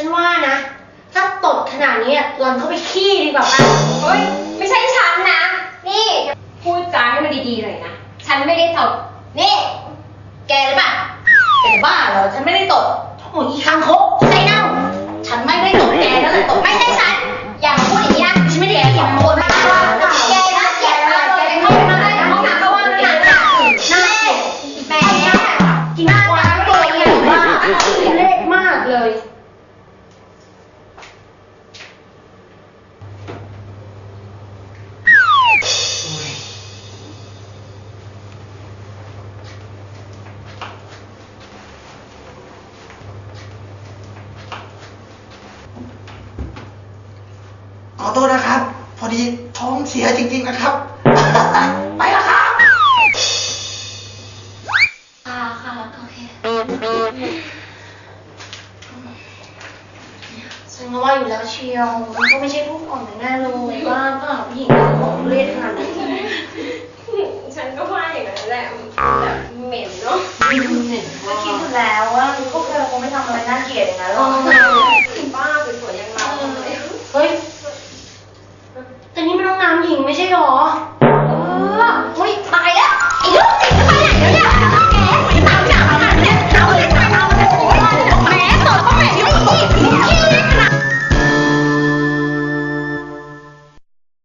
ฉันว่านะ ถ้าตดขนาดนี้หล่อนเข้าไปขี้ดีกว่าป่ะเฮ้ย ไม่ใช่ฉันนะ นี่ พูดจาให้มันดีๆหน่อยนะ ฉันไม่ได้ตบนี่ แกหรือเปล่าเป็นบ้าเหรอ ฉันไม่ได้ตดโอ้ยอีคังคบ ดีท้องเสียจริงๆนะครับ ไปแล้วครับ ค่ะค่ะโอเคฉันก็ว่าอยู่แล้วเชียว มันก็ไม่ใช่ผู้อ่อนแน่เลยว่าก็หาผู้หญิงที่ของเล่ขนาดนี้ฉันก็ว่าอย่างนั้นแหละแบบเหม็นเนาะก็คิดอยู่แล้วว่าพวกเธอคงไม่ทำอะไรน่าเกลียดอย่างนั้นหรอก ป้า สวยๆ